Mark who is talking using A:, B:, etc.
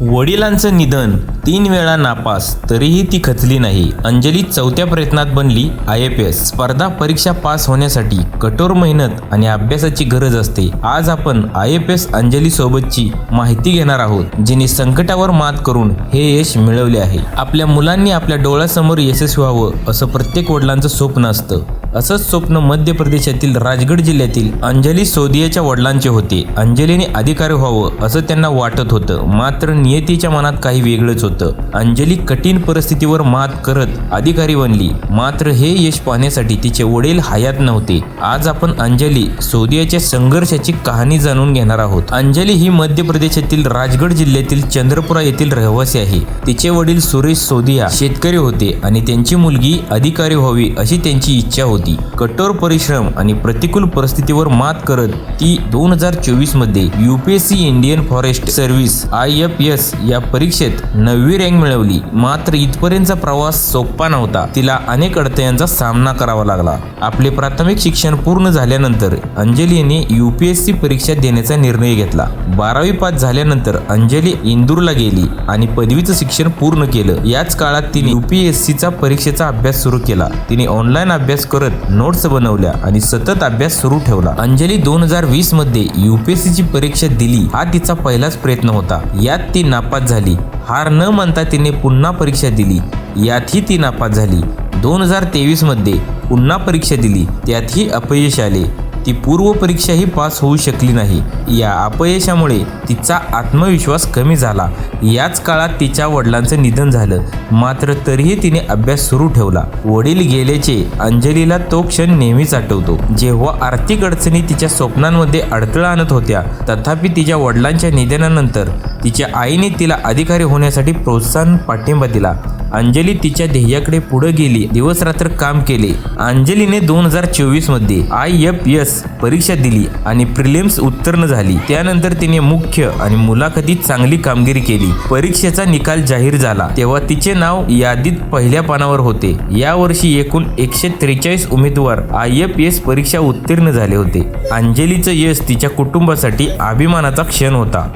A: वडिलांचं निधन तीन वेळा नापास तरीही ती खचली नाही. अंजली चौथ्या प्रयत्नात बनली आय एफ एस. स्पर्धा परीक्षा पास होण्यासाठी कठोर मेहनत आणि अभ्यासाची गरज असते. आज आपण आय एफ एस अंजली सोबतची माहिती घेणार आहोत जिने संकटावर मात करून हे यश मिळवले आहे. आपल्या मुलांनी आपल्या डोळ्यासमोर यशस्वी व्हावं असं प्रत्येक वडिलांचं स्वप्न असतं. असंच स्वप्न मध्य प्रदेशातील राजगड जिल्ह्यातील अंजली सोदियाच्या वडिलांचे होते. अंजलीने अधिकारी व्हावं असं त्यांना वाटत होतं. मात्र नियतीच्या मनात काही वेगळंच होतं. अंजली कठीण परिस्थितीवर मात करत अधिकारी बनली. मात्र हे यश पाहण्यासाठी तिचे वडील हयात नव्हते. आज आपण अंजली सोदियाच्या संघर्षाची कहाणी जाणून घेणार आहोत. अंजली ही मध्य प्रदेशातील राजगड जिल्ह्यातील चंद्रपुरा येथील रहिवासी आहे. तिचे वडील सुरेश सोदिया शेतकरी होते आणि त्यांची मुलगी अधिकारी व्हावी अशी त्यांची इच्छा होती. कठोर परिश्रम आणि प्रतिकूल परिस्थितीवर मात करत ती दोन हजार चोवीसमध्ये UPSC Indian forest service I F S या परीक्षेत नववी रँक मिळवली. मात्र इथपर्यंतचा प्रवास सोपा नव्हता. तिला अनेक अडथळ्यांचा सामना करावा लागला. आपले प्राथमिक शिक्षण पूर्ण झाल्यानंतर अंजलीने युपीएससी परीक्षा देण्याचा निर्णय घेतला. बारावी पास झाल्यानंतर अंजली इंदूरला गेली आणि पदवीचं शिक्षण पूर्ण केलं. याच काळात तिने युपीएससीचा परीक्षेचा अभ्यास सुरू केला. तिने ऑनलाईन अभ्यास करत नोट्स बनवल्या आणि सतत अभ्यास सुरू ठेवला. अंजली दोन हजार वीसमध्ये युपीएससीची परीक्षा दिली. हा तिचा पहिलाच प्रयत्न होता. यात ती नापास झाली. हार न मानता तिने पुन्हा परीक्षा दिली. यातही ती नापास झाली. दोन हजार तेवीसमध्ये पुन्हा परीक्षा दिली. त्यातही अपयश आले. ती पूर्व परीक्षाही पास होऊ शकली नाही. या अपयशामुळे तिचा आत्मविश्वास कमी झाला. याच काळात तिच्या वडिलांचं निधन झालं. मात्र तरीही तिने अभ्यास सुरू ठेवला. वडील गेल्याचे अंजलीला तो क्षण नेहमीच आठवतो. जेव्हा आर्थिक अडचणी तिच्या स्वप्नांमध्ये अडथळा आणत होत्या तथापि तिच्या वडिलांच्या निधनानंतर तिच्या आईने तिला अधिकारी होण्यासाठी प्रोत्साहन पाठिंबा दिला. अंजली तिच्या ध्येयाकडे पुढे गेली. दिवस रात्र काम केले. अंजलीने दोन हजार चोवीसमध्ये आय एफ एस परीक्षा दिली आणि प्रिलिम्स उत्तीर्ण झाली. त्यानंतर तिने मुख्य आणि मुलाखतीत चांगली कामगिरी केली. परीक्षेचा निकाल जाहीर झाला. तेव्हा तिचे नाव यादीत पहिल्या पानावर होते. या वर्षी एकूण एकशे त्रेचाळीस उमेदवार आय एफ एस परीक्षा उत्तीर्ण झाले होते. अंजलीचं यश तिच्या कुटुंबासाठी अभिमानाचा क्षण होता.